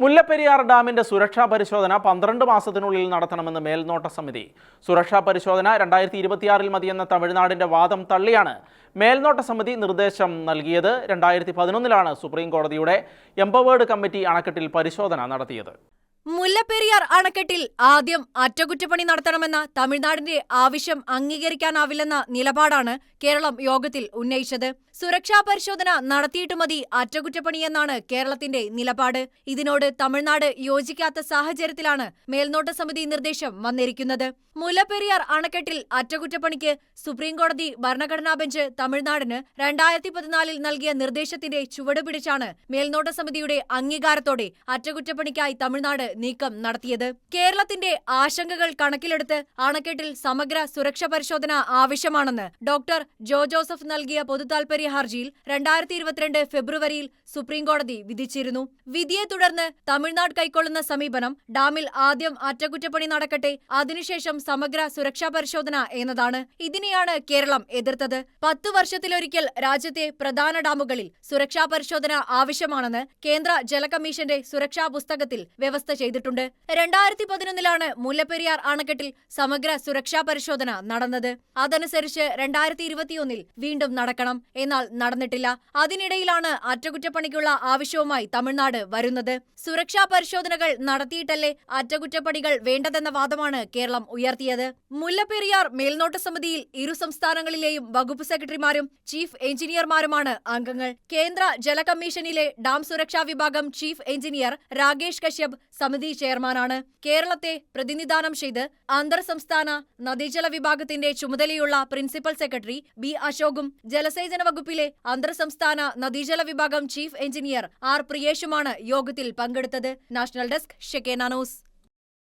മുല്ലപ്പെരിയാർ ഡാമിന്റെ സുരക്ഷാ പരിശോധന പന്ത്രണ്ട് മാസത്തിനുള്ളിൽ നടത്തണമെന്ന് മേൽനോട്ട സമിതി. സുരക്ഷാ പരിശോധന രണ്ടായിരത്തി ഇരുപത്തിയാറിൽ മതിയെന്ന തമിഴ്നാടിന്റെ വാദം തള്ളിയാണ് മേൽനോട്ട സമിതി നിർദ്ദേശം നൽകിയത്. രണ്ടായിരത്തി പതിനൊന്നിലാണ് സുപ്രീം കോടതിയുടെ എംപവേർഡ് കമ്മിറ്റി അണക്കെട്ടിൽ പരിശോധന നടത്തിയത്. മുല്ലപ്പെരിയാർ അണക്കെട്ടിൽ ആദ്യം അറ്റകുറ്റപ്പണി നടത്തണമെന്ന തമിഴ്നാടിന്റെ ആവശ്യം അംഗീകരിക്കാനാവില്ലെന്ന നിലപാടാണ് കേരളം യോഗത്തിൽ ഉന്നയിച്ചത്. സുരക്ഷാ പരിശോധന നടത്തിയിട്ട് മതി അറ്റകുറ്റപ്പണിയെന്നാണ് കേരളത്തിന്റെ നിലപാട്. ഇതിനോട് തമിഴ്നാട് യോജിക്കാത്ത സാഹചര്യത്തിലാണ് മേൽനോട്ട സമിതി നിർദ്ദേശം വന്നിരിക്കുന്നത്. മുല്ലപ്പെരിയാർ അണക്കെട്ടിൽ അറ്റകുറ്റപ്പണിക്ക് സുപ്രീംകോടതി ഭരണഘടനാ ബെഞ്ച് തമിഴ്നാടിന് രണ്ടായിരത്തി പതിനാലിൽ നൽകിയ നിർദ്ദേശത്തിന്റെ ചുവടുപിടിച്ചാണ് മേൽനോട്ട സമിതിയുടെ അംഗീകാരത്തോടെ അറ്റകുറ്റപ്പണിക്കായി തമിഴ്നാട് നീക്കം നടത്തിയത്. കേരളത്തിന്റെ ആശങ്കകൾ കണക്കിലെടുത്ത് അണക്കെട്ടിൽ സമഗ്ര സുരക്ഷ പരിശോധന ആവശ്യമാണെന്ന് ഡോക്ടർ ജോ ജോസഫ് നൽകിയ പൊതുതാൽപര്യ ഹർജിയിൽ രണ്ടായിരത്തി ഇരുപത്തിരണ്ട് ഫെബ്രുവരിയിൽ സുപ്രീംകോടതി വിധിച്ചിരുന്നു. വിധിയെ തുടർന്ന് തമിഴ്നാട് കൈക്കൊള്ളുന്ന സമീപനം ഡാമിൽ ആദ്യം അറ്റകുറ്റപ്പണി നടക്കട്ടെ അതിനുശേഷം സമഗ്ര സുരക്ഷാ പരിശോധന എന്നതാണ്. ഇതിനെയാണ് കേരളം എതിർത്തത്. പത്ത് വർഷത്തിലൊരിക്കൽ രാജ്യത്തെ പ്രധാന ഡാമുകളിൽ സുരക്ഷാ പരിശോധന ആവശ്യമാണെന്ന് കേന്ദ്ര ജലകമ്മീഷന്റെ സുരക്ഷാ പുസ്തകത്തിൽ വ്യവസ്ഥ ചെയ്തിട്ടുണ്ട്. രണ്ടായിരത്തി പതിനൊന്നിലാണ് മുല്ലപ്പെരിയാർ അണക്കെട്ടിൽ സമഗ്ര സുരക്ഷാ പരിശോധന നടന്നത്. അതനുസരിച്ച് രണ്ടായിരത്തി ഇരുപത്തിയൊന്നിൽ വീണ്ടും നടക്കണം. എന്നാൽ നടന്നിട്ടില്ല. അതിനിടയിലാണ് അറ്റകുറ്റപ്പണിക്കുള്ള ആവശ്യവുമായി തമിഴ്നാട് വരുന്നത്. സുരക്ഷാ പരിശോധനകൾ നടത്തിയിട്ടല്ലേ അറ്റകുറ്റപ്പണികൾ വേണ്ടതെന്ന വാദമാണ് കേരളം ഉയർത്തിയത്. മുല്ലപ്പെരിയാർ മേൽനോട്ട സമിതിയിൽ ഇരു സംസ്ഥാനങ്ങളിലെയും വകുപ്പ് സെക്രട്ടറിമാരും ചീഫ് എഞ്ചിനീയർമാരുമാണ് അംഗങ്ങൾ. കേന്ദ്ര ജല കമ്മീഷനിലെ ഡാം സുരക്ഷാ വിഭാഗം ചീഫ് എഞ്ചിനീയർ രാകേഷ് കശ്യപ് സമിതി ചെയർമാനാണ്. കേരളത്തെ പ്രതിനിധാനം ചെയ്ത് അന്തർ സംസ്ഥാന നദീജല വിഭാഗത്തിന്റെ ചുമതലയുള്ള പ്രിൻസിപ്പൽ സെക്രട്ടറി ബി അശോകും ജലസേചന വകുപ്പിലെ അന്തർ സംസ്ഥാന നദീജല വിഭാഗം ചീഫ് എഞ്ചിനീയർ ആർ പ്രിയേഷുമാണ് യോഗത്തിൽ പങ്കെടുത്തത്. നാഷണൽ ഡെസ്ക് ഷെക്കേന ന്യൂസ്.